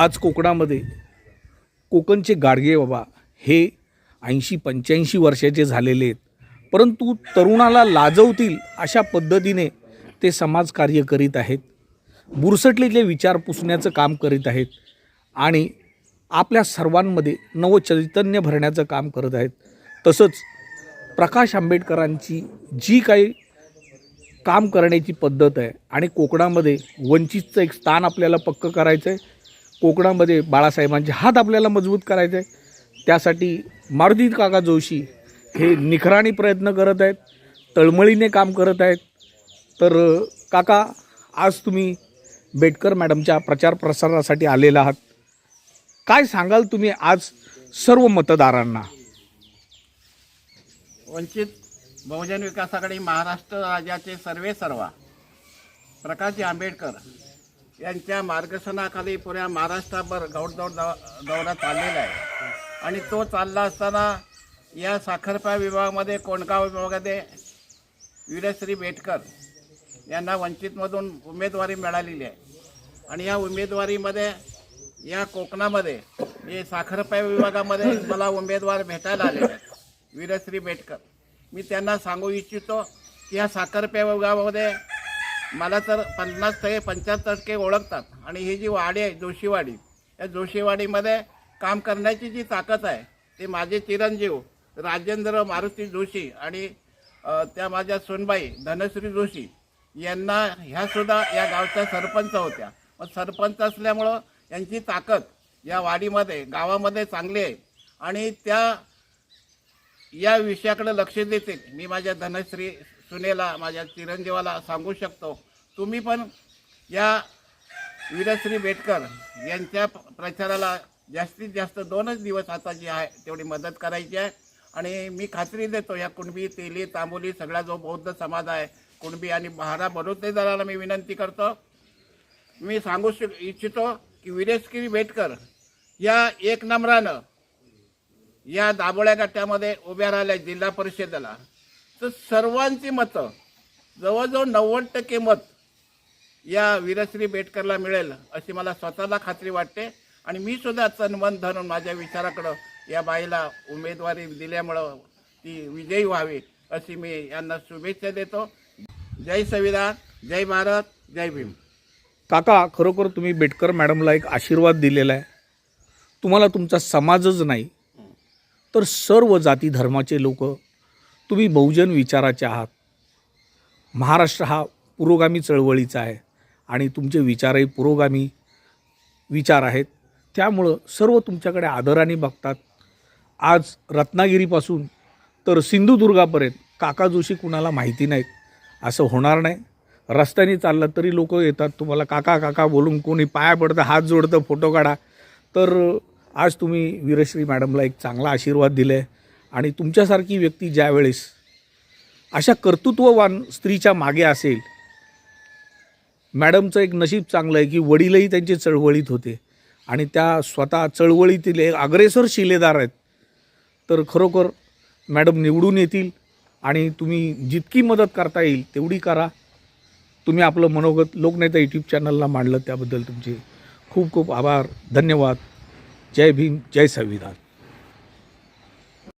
आज कोकणामध्ये कोकणचे गाडगे बाबा हे ऐंशी पंच्याऐंशी वर्षाचे झालेले आहेत. परंतु तरुणाला लाजवतील अशा पद्धतीने ते समाजकार्य करीत आहेत. बुरसटलेले विचार पुसण्याचं काम करीत आहेत आणि आपल्या सर्वांमध्ये नवचैतन्य भरण्याचं काम करत आहेत. तसंच प्रकाश आंबेडकरांची जी काही काम करण्याची पद्धत आहे आणि कोकणामध्ये वंचितचं एक स्थान आपल्याला पक्कं करायचं आहे कोकणामध्ये बाळासाहेबांचे हात आपल्याला मजबूत करायचे आहे त्यासाठी मारुती काका जोशी हे निखराने प्रयत्न करत आहेत तळमळीने काम करत आहेत. तर काका आज तुम्ही बेटकर मॅडमच्या प्रचार प्रसारासाठी आलेला आहात. काय सांगाल तुम्ही आज सर्व मतदारांना? वंचित बहुजन विकास आघाडी महाराष्ट्र राज्याचे सर्वे सर्वा प्रकाश आंबेडकर यांच्या मार्गदर्शनाखाली पुऱ्या महाराष्ट्राभर गौडदौड दौ- दौरा चाललेला आहे. आणि तो चालला असताना या साखरपा विभागामध्ये कोणगाव विभागामध्ये वीरश्री बेटकर यांना वंचितमधून उमेदवारी मिळालेली आहे. आणि या उमेदवारीमध्ये या कोकणामध्ये हे साखरपा विभागामध्ये मला उमेदवार भेटायला आलेले आहेत वीरश्री बेटकर. मी त्यांना सांगू इच्छितो की या साखरपा विभागामध्ये मला तर पन्नास टक्के पंच्याहत्तर टक्के ओळखतात. आणि ही जी वाडी आहे जोशीवाडी या जोशीवाडीमध्ये काम करण्याची जी ताकद आहे ते माझे चिरंजीव राजेंद्र मारुती जोशी आणि त्या माझ्या सोनबाई धनश्री जोशी यांना ह्यासुद्धा या गावच्या सरपंच होत्या. मग सरपंच असल्यामुळं यांची ताकद या वाडीमध्ये गावामध्ये चांगली आहे. आणि त्या या विषयाकडे लक्ष देतील मी माझ्या धनश्री सुनेला माझ्या चिरंजीवाला सांगू शकतो. तुम्ही पण या वीरश्री बेटकर यांच्या प्रचाराला जास्तीत जास्त दोनच दिवस आता जी आहे तेवढी मदत करायची आहे. आणि मी खात्री देतो या कुणबी तेली तांबोली सगळा जो बौद्ध समाज आहे कुणबी आणि महारा बरोतेदाराला मी विनंती करतो. मी सांगू शक इच्छितो की वीरेशगिरी बेटकर या एक नंबरानं या दाबोळ्या गटामध्ये उभ्या राहिल्या जिल्हा परिषदेला. तर सर्वांची मतं जवळजवळ नव्वद टक्के मत या वीरश्री बेटकरला मिळेल अशी मला स्वतःला खात्री वाटते. आणि मी सुद्धा तनमन धरून माझ्या विचाराकडं या बाईला उमेदवारी दिल्यामुळं ती विजयी व्हावी अशी मी यांना शुभेच्छा देतो. जय संविधान जय भारत जय भीम. काका खरोखर तुम्ही बेटकर मॅडमला एक आशीर्वाद दिलेला आहे. तुम्हाला तुमचा समाजच नाही तर सर्व जाती धर्माचे लोक तुम्ही बहुजन विचाराचे आहात. महाराष्ट्र हा पुरोगामी चळवळीचा आहे आणि तुमचे विचारही पुरोगामी विचार आहेत. त्यामुळं सर्व तुमच्याकडे आदराने बघतात. आज रत्नागिरीपासून तर सिंधुदुर्गापर्यंत काका जोशी कुणाला माहिती नाहीत. असं होणार नाही. रस्त्याने चाललं तरी लोक येतात. तुम्हाला काका काका बोलून कोणी पाया पडतं हात जोडतं फोटो काढा. तर आज तुम्ही वीरश्री मॅडमला एक चांगला आशीर्वाद दिला आहे आणि तुमच्यासारखी व्यक्ती ज्यावेळेस अशा कर्तृत्ववान स्त्रीच्या मागे असेल मॅडमचं एक नशीब चांगलं आहे की वडीलही त्यांचे चळवळीत होते आणि त्या स्वतः चळवळीतील एक अग्रेसर शिलेदार आहेत तर खरोखर मॅडम निवडून येतील आणि तुम्ही जितकी मदत करता येईल तेवढी करा. तुम्ही आपलं मनोगत लोकनेता यूट्यूब चॅनलला मांडलं त्याबद्दल तुमचे खूप खूप आभार धन्यवाद. जय भीम जय संविधान.